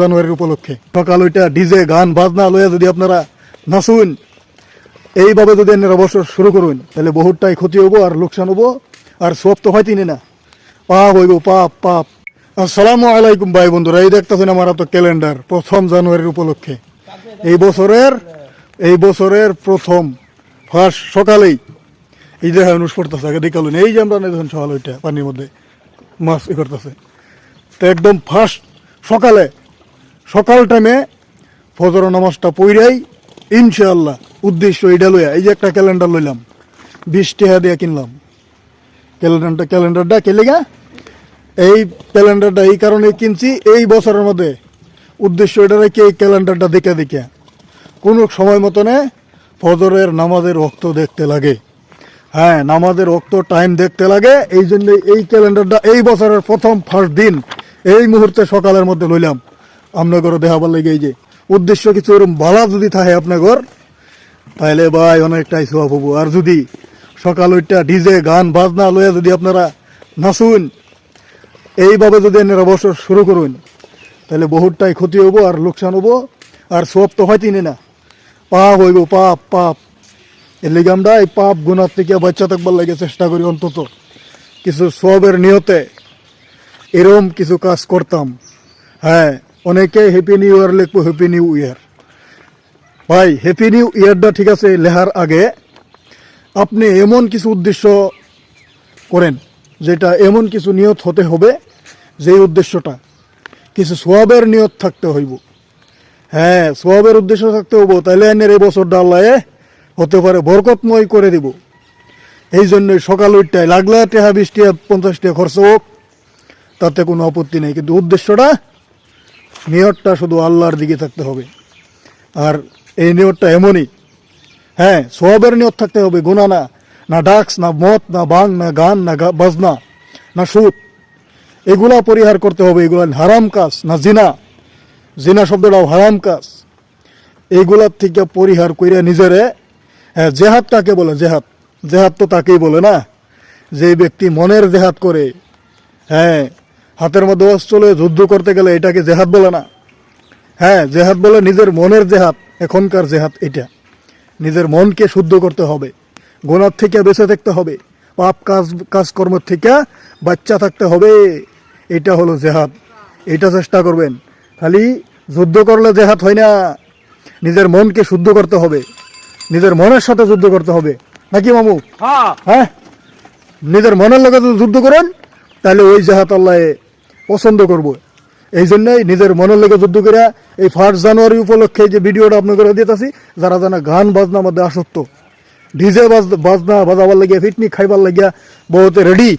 জানুয়ারির উপলক্ষে। সকাল ওইটা ডিজে, গান, বাজনা লইয়া যদি আপনারা নাচুন, এইভাবে যদি আপনারা বছর শুরু করুন, তাহলে বহুতটাই ক্ষতি হব আর লোকসান হব আর সব তো হয়তো না। পাপ হইব, পাপ পাপ। আসসালামু আলাইকুম ভাই বন্ধুরা, এই দেখতেছেন আমার তো ক্যালেন্ডার, প্রথম জানুয়ারির উপলক্ষে। এই বছরের এই বছরের প্রথম, ফার্স্ট সকালেই। এই যে অনুষ পড়তেছে, আগে দেখালুন এই যে আমরা দেখুন সকাল ওইটা, পানির মধ্যে, মাছ ই করতেছে। তো একদম ফার্স্ট সকালে সকাল টাইমে ফজর নামাজটা পইরাই ইনশাআল্লাহ উদ্দেশ্য এইটা লইয়া, এই যে একটা ক্যালেন্ডার লইলাম, বিশ টাকা দিয়ে কিনলাম। ক্যালেন্ডারটা ক্যালেন্ডারটা কে লেগা? এই ক্যালেন্ডারটা এই কারণে কিনছি, এই বছরের মধ্যে উদ্দেশ্য এটা রেখে এই ক্যালেন্ডারটা দেখে দেখে। কোনো সময় মতনে ফজরের নামাজের রক্ত দেখতে লাগে। হ্যাঁ নামাজের রক্ত টাইম দেখতে লাগে, এই জন্য এই ক্যালেন্ডারটা এই বছরের প্রথম ফার্স্ট দিন, এই মুহূর্তে সকালের মধ্যে লইলাম। আপনাদের দেখাবার লেগে এই যে উদ্দেশ্য কিছু এরকম বালা যদি থাকে আপনাদের তাহলে ভাই অনেকটাই সোয়াব হব। আর যদি সকাল ওইটা ডিজে গান বাজনা লইয়া যদি আপনারা নাচুন, এইভাবে যদি আপনারা বছর শুরু করুন তাহলে বহুতটাই ক্ষতি হব আর লোকসান হব। আর সব তো হয় তিনি না। পাপ হইব, পাপ পাপ। এর লিগে আমরা এই পাপ গুণার থেকে বাচ্চা থাকবার লাগে চেষ্টা করি অন্তত। কিছু সবের নিয়তে এরম কিছু কাজ করতাম। হ্যাঁ অনেকে হ্যাপি নিউ ইয়ার লিখব হ্যাপি নিউ ইয়ার ভাই হ্যাপি নিউ ইয়ারটা ঠিক আছে লেহার আগে আপনি এমন কিছু উদ্দেশ্য করেন, যেটা এমন কিছু নিয়ত হতে হবে যে উদ্দেশ্যটা। কিছু সোয়াবের নিয়ত থাকতে হইব। হ্যাঁ সোয়াবের উদ্দেশ্য থাকতে হইব তাহলে এনের এই বছরটা আল্লাহ হতে পারে বরকতময় করে দিব। এই জন্যই সকাল ওইটায় লাগলে টেহা বিশ টিয়া পঞ্চাশ টিয়া খরচ হোক, তাতে কোনো আপত্তি নেই। কিন্তু উদ্দেশ্যটা নিয়তটা শুধু আল্লাহর দিকে থাকতে হবে। আর এই নিয়তটা এমনই। হ্যাঁ সবের নিয়ত থাকতে হবে গুণা না। না ডাক্স, না মদ, না বাং, না গান, না বাজনা, না সুদ। এগুলা পরিহার করতে হবে, এগুলা হারাম কাজ, না জিনা। জিনা শব্দটাও হারাম কাজ। এইগুলার থেকে পরিহার কইরা নিজেরে হ্যাঁ জেহাদ কাকে বলে? জেহাদ। জেহাদ তো তাকেই বলে না। যে ব্যক্তি মনের জেহাদ করে হ্যাঁ হাতের মধ্যে অস্ত্র যুদ্ধ করতে গেলে এটাকে জেহাদ বলে না। হ্যাঁ জেহাদ বলে নিজের মনের জেহাদ এখনকার জেহাদ এটা। নিজের মনকে শুদ্ধ করতে হবে গোনার থেকে বেঁচে থাকতে হবে পাপ কাজ কাজকর্ম থেকে বাচ্চা থাকতে হবে। এটা হলো জেহাদ। এটা চেষ্টা করবেন। খালি যুদ্ধ করলে জেহাদ হয় না। নিজের মনকে শুদ্ধ করতে হবে। নিজের মনের সাথে যুদ্ধ করতে হবে। নাকি মামু? হ্যাঁ। হ্যাঁ? নিজের মনের লগে যদি যুদ্ধ করেন তাহলে ওই জাহাত আল্লাহ পছন্দ করব। এই জন্যই নিজের মনের লেগে যুদ্ধ করে এই ফার্স্ট জানুয়ারি উপলক্ষে যে ভিডিওটা আপনাদের দিতেছি, যারা জানা গান বাজনার মধ্যে আসক্ত, ডিজে বাজ বাজনা বাজাবার লাগিয়া পিকনিক খাইবার লাগিয়া বহুতে রেডি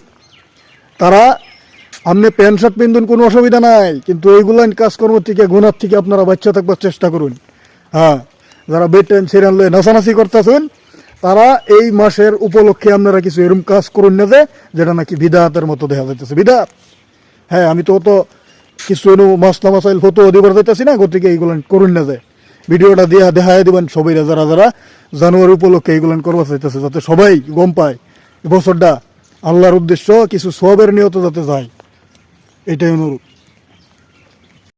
তারা আপনি প্যান্ট শার্ট পিন্ধুন কোনো অসুবিধা নাই, কিন্তু এইগুলো কাজকর্ম থেকে, গুণার থেকে আপনারা বাচ্চা থাকবার চেষ্টা করুন। হ্যাঁ যারা বেড টাইম সিরিয়াল লয়ে নাচানাচি করতেছেন, তারা এই মাসের উপলক্ষে আপনারা কিছু এরকম কাজ করুন না যে, যেটা নাকি বিদাতের মতো দেখা যাইতেছে। বিদাত! হ্যাঁ আমি তো অত কিছু এনু মাসলা মাসাইল ফটো দিবার যাইতেছি না, গতিকে এইগুলো করুন না যে। ভিডিওটা দিয়া দেখাই দিবেন সবাই যারা যারা জানুয়ারি উপলক্ষে এইগুলো করবার চাইতেছে যাতে সবাই গম পায়। এবছরটা বছরটা আল্লাহর উদ্দেশ্য কিছু সবের নিয়ত যাতে যায়। এটাই অনুরোধ